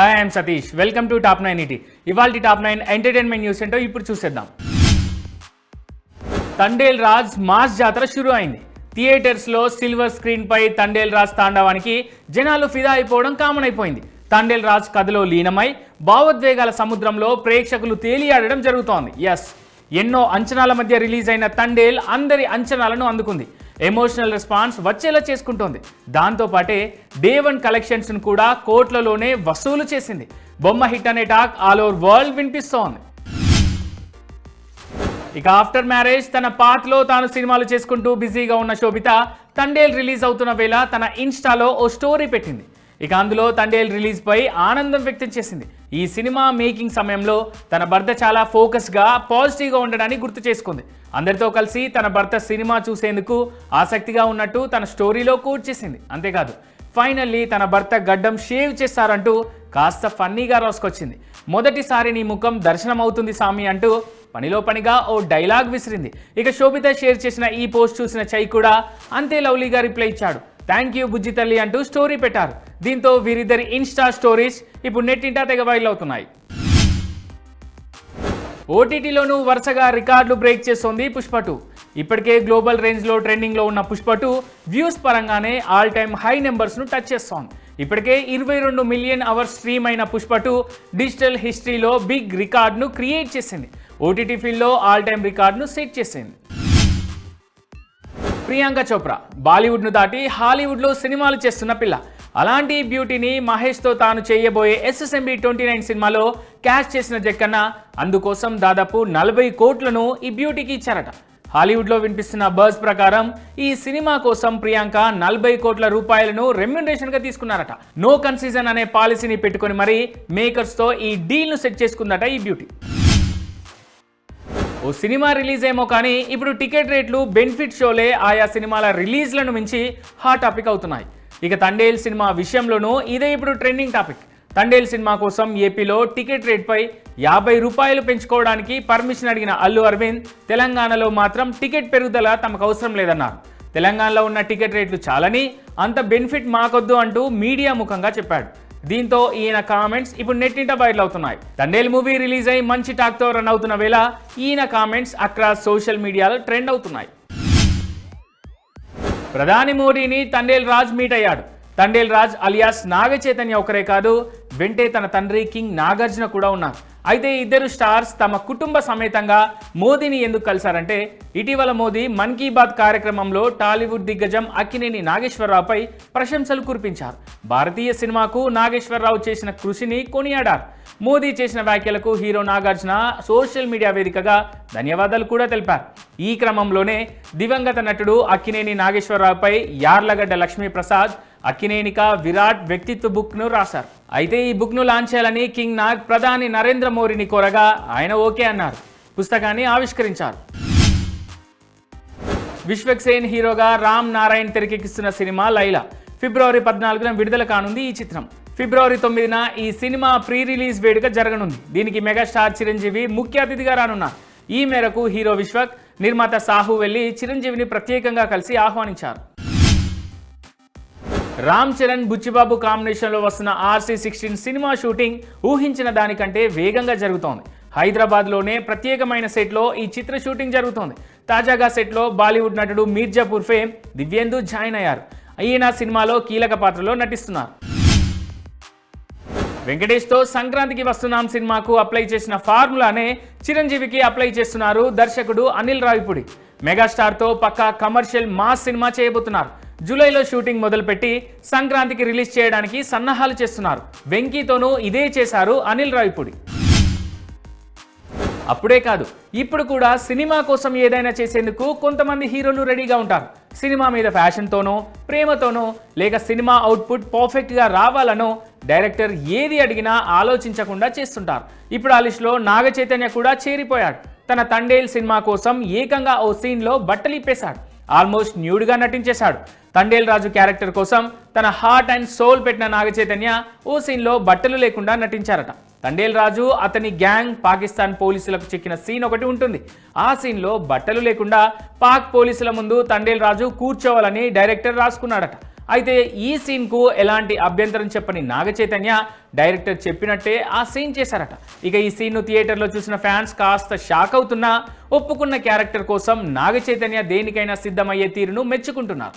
Hi I'm Satish welcome to top nine ET ఇవాళ top nine entertainment news ఏంటో ఇప్పుడు చూసేద్దాం. తండేల్ రాజ్ మాస్ జాతర షురు అయింది థియేటర్స్లో సిల్వర్ స్క్రీన్ పై తండేల్ రాజ్ తాండవానికి జనాలు ఫిదా అయిపోవడం కామన్ అయిపోయింది తండేల్ రాజ్ కథలో లీనమై భావోద్వేగాల సముద్రంలో ప్రేక్షకులు తేలియాడడం జరుగుతోంది. ఎస్ ఎన్నో అంచనాల మధ్య రిలీజ్ అయిన తండేల్ అందరి అంచనాలను అందుకుంది. ఎమోషనల్ రెస్పాన్స్ వచ్చేలా చేసుకుంటోంది. దాంతోపాటే డే వన్ కలెక్షన్స్ను కూడా కోట్లలోనే వసూలు చేసింది. బొమ్మ హిట్ అనే టాక్ ఆల్ ఓవర్ వరల్డ్ వినిపిస్తోంది. ఇక ఆఫ్టర్ మ్యారేజ్ తన పాత్లో తాను సినిమాలు చేసుకుంటూ బిజీగా ఉన్న శోభిత తండేల్ రిలీజ్ అవుతున్న వేళ తన ఇన్స్టాలో ఓ స్టోరీ పెట్టింది. ఇక అందులో తండేల్ రిలీజ్ పై ఆనందం వ్యక్తం చేసింది. ఈ సినిమా మేకింగ్ సమయంలో తన భర్త చాలా ఫోకస్గా పాజిటివ్గా ఉండడాన్ని గుర్తు చేసుకుంది. అందరితో కలిసి తన భర్త సినిమా చూసేందుకు ఆసక్తిగా ఉన్నట్టు తన స్టోరీలో కోట్ చేసింది. అంతేకాదు ఫైనల్లీ తన భర్త గడ్డం షేవ్ చేస్తారంటూ కాస్త ఫన్నీగా రాసుకొచ్చింది. మొదటిసారి నీ ముఖం దర్శనం అవుతుంది సామి అంటూ పనిలో పనిగా ఓ డైలాగ్ విసిరింది. ఇక శోభిత షేర్ చేసిన ఈ పోస్ట్ చూసిన చై కూడా అంతే లవ్లీగా రిప్లై ఇచ్చాడు. థ్యాంక్ యూ బుజ్జి తల్లి అంటూ స్టోరీ పెట్టారు. దీంతో వీరిద్దరి ఇన్స్టా స్టోరీస్ ఇప్పుడు నెట్టింటా తెగ వైరల్ అవుతున్నాయి. ఓటీటీలోనూ వరుసగా రికార్డులు బ్రేక్ చేస్తోంది పుష్పటు. ఇప్పటికే గ్లోబల్ రేంజ్లో ట్రెండింగ్లో ఉన్న పుష్పటు వ్యూస్ పరంగానే ఆల్ టైమ్ హై నెంబర్స్ను టచ్ చేస్తోంది. ఇప్పటికే ఇరవై రెండు మిలియన్ అవర్స్ స్ట్రీమ్ అయిన పుష్పటు డిజిటల్ హిస్టరీలో బిగ్ రికార్డ్ను క్రియేట్ చేసింది. ఓటీటీ ఫీల్డ్లో ఆల్ టైమ్ రికార్డును సెట్ చేసింది. ప్రియాంక చోప్రా బాలీవుడ్ను దాటి హాలీవుడ్లో సినిమాలు చేస్తున్న పిల్ల. అలాంటి బ్యూటీని మహేష్తో తాను చేయబోయే ఎస్ఎస్ఎంబి ట్వంటీ నైన్ సినిమాలో క్యాష్ చేసిన జక్కన్న. అందుకోసం దాదాపు నలభై కోట్లను ఈ బ్యూటీకి ఇచ్చారట. హాలీవుడ్లో వినిపిస్తున్న బర్స్ ప్రకారం ఈ సినిమా కోసం ప్రియాంక నలభై కోట్ల రూపాయలను రెమ్యునరేషన్గా తీసుకున్నారట. నో కన్సీజన్ అనే పాలసీని పెట్టుకొని మరీ మేకర్స్తో ఈ డీల్ను సెట్ చేసుకుందట ఈ బ్యూటీ. ఓ సినిమా రిలీజ్ ఏమో కానీ ఇప్పుడు టికెట్ రేట్లు బెనిఫిట్ షోలే ఆయా సినిమాల రిలీజ్లను మించి హాట్ టాపిక్ అవుతున్నాయి. ఇక తండేల్ సినిమా విషయంలోనూ ఇదే ఇప్పుడు ట్రెండింగ్ టాపిక్ తండేల్ సినిమా కోసం ఏపీలో టికెట్ రేట్పై యాభై రూపాయలు పెంచుకోవడానికి పర్మిషన్ అడిగిన అల్లు అరవింద్ తెలంగాణలో మాత్రం టికెట్ పెరుగుదల తమకు అవసరం లేదన్నారు. తెలంగాణలో ఉన్న టికెట్ రేట్లు చాలని అంత బెనిఫిట్ మాకొద్దు అంటూ మీడియా ముఖంగా చెప్పాడు. దీంతో ఈయన కామెంట్స్ ఇప్పుడు నెట్టింట వైరల్ అవుతున్నాయి. తండేల్ మూవీ రిలీజ్ అయి మంచి టాక్తో రన్ అవుతున్న వేళ ఈయన కామెంట్స్ అక్రాస్ సోషల్ మీడియాలో ట్రెండ్ అవుతున్నాయి. ప్రధాని మోడీని తండేల్ రాజ్ మీట్ అయ్యాడు. తండేల్ రాజ్ అలియాస్ నాగ చైతన్య ఒకరే కాదు వెంటే తన తండ్రి కింగ్ నాగార్జున కూడా ఉన్నారు. అయితే ఇద్దరు స్టార్స్ తమ కుటుంబ సమేతంగా మోదీని ఎందుకు కలిశారంటే ఇటీవల మోదీ మన్ కీ బాత్ కార్యక్రమంలో టాలీవుడ్ దిగ్గజం అక్కినేని నాగేశ్వరరావుపై ప్రశంసలు కురిపించారు. భారతీయ సినిమాకు నాగేశ్వరరావు చేసిన కృషిని కొనియాడారు. మోదీ చేసిన వ్యాఖ్యలకు హీరో నాగార్జున సోషల్ మీడియా వేదికగా ధన్యవాదాలు కూడా తెలిపారు. ఈ క్రమంలోనే దివంగత నటుడు అక్కినేని నాగేశ్వరరావుపై యార్లగడ్డ లక్ష్మీప్రసాద్ అక్కినేనిక విరాట్ వ్యక్తిత్వ బుక్ను రాశారు. అయితే ఈ బుక్ను లాంచ్ చేయాలని కింగ్ నాగ్ ప్రధాని నరేంద్ర మోడీని కోరగా ఆయన ఓకే అన్నారు. పుస్తకాన్ని ఆవిష్కరించారు. విశ్వక్సేన్ హీరోగా రామ్ నారాయణ్ తెరకెక్కిస్తున్న సినిమా లైలా. ఫిబ్రవరి పద్నాలుగున విడుదల కానుంది ఈ చిత్రం. ఫిబ్రవరి తొమ్మిదిన ఈ సినిమా ప్రీ రిలీజ్ వేడుక జరగనుంది. దీనికి మెగాస్టార్ చిరంజీవి ముఖ్య అతిథిగా రానున్నారు. ఈ మేరకు హీరో విశ్వక్ నిర్మాత సాహు వెళ్ళి చిరంజీవిని ప్రత్యేకంగా కలిసి ఆహ్వానించారు. రామ్ చరణ్ బుచ్చిబాబు కాంబినేషన్లో వస్తున్న ఆర్సీ సిక్స్టీన్ సినిమా షూటింగ్ ఊహించిన దానికంటే వేగంగా జరుగుతోంది. హైదరాబాద్లోనే ప్రత్యేకమైన సెట్లో ఈ చిత్ర షూటింగ్ జరుగుతోంది. తాజాగా సెట్లో బాలీవుడ్ నటుడు మీర్జాపూర్ ఫేమ్ దివ్యేందు జాయిన్ అయ్యారు. ఈయన సినిమాలో కీలక పాత్రలో నటిస్తున్నారు. వెంకటేష్తో సంక్రాంతికి వస్తున్నాం సినిమాకు అప్లై చేసిన ఫార్ములానే చిరంజీవికి అప్లై చేస్తున్నారు దర్శకుడు అనిల్ రావిపూడి. మెగాస్టార్తో పక్కా కమర్షియల్ మాస్ సినిమా చేయబోతున్నారు. జూలైలో షూటింగ్ మొదలుపెట్టి సంక్రాంతికి రిలీజ్ చేయడానికి సన్నాహాలు చేస్తున్నారు. వెంకీతోనూ ఇదే చేశారు అనిల్ రావిపుడి. అప్పుడే కాదు ఇప్పుడు కూడా సినిమా కోసం ఏదైనా చేసేందుకు కొంతమంది హీరోలు రెడీగా ఉంటారు. సినిమా మీద ఫ్యాషన్తోనో ప్రేమతోనో లేక సినిమా అవుట్పుట్ పర్ఫెక్ట్గా రావాలనో డైరెక్టర్ ఏది అడిగినా ఆలోచించకుండా చేస్తుంటారు. ఇప్పుడు ఆ లిస్టులో నాగ చైతన్య కూడా చేరిపోయాడు. తన తండేల్ సినిమా కోసం ఏకంగా ఓ సీన్లో బట్టలిప్పేశాడు ఆల్మోస్ట్ న్యూడ్గా నటించేశాడు. తండేల్ రాజు క్యారెక్టర్ కోసం తన హార్ట్ అండ్ సోల్ పెట్టిన నాగ చైతన్య ఓ సీన్లో బట్టలు లేకుండా నటించారట. తండేల్ రాజు అతని గ్యాంగ్ పాకిస్తాన్ పోలీసులకు చిక్కిన సీన్ ఒకటి ఉంటుంది. ఆ సీన్లో బట్టలు లేకుండా పాక్ పోలీసుల ముందు తండేల్ రాజు కూర్చోవాలని డైరెక్టర్ రాసుకున్నాడట. అయితే ఈ సీన్కు ఎలాంటి అభ్యంతరం చెప్పని నాగ చైతన్య డైరెక్టర్ చెప్పినట్టే ఆ సీన్ చేశారట. ఇక ఈ సీన్ను థియేటర్లో చూసిన ఫ్యాన్స్ కాస్త షాక్ అవుతున్నా ఒప్పుకున్న క్యారెక్టర్ కోసం నాగ చైతన్య దేనికైనా సిద్ధమయ్యే తీరును మెచ్చుకుంటున్నారు.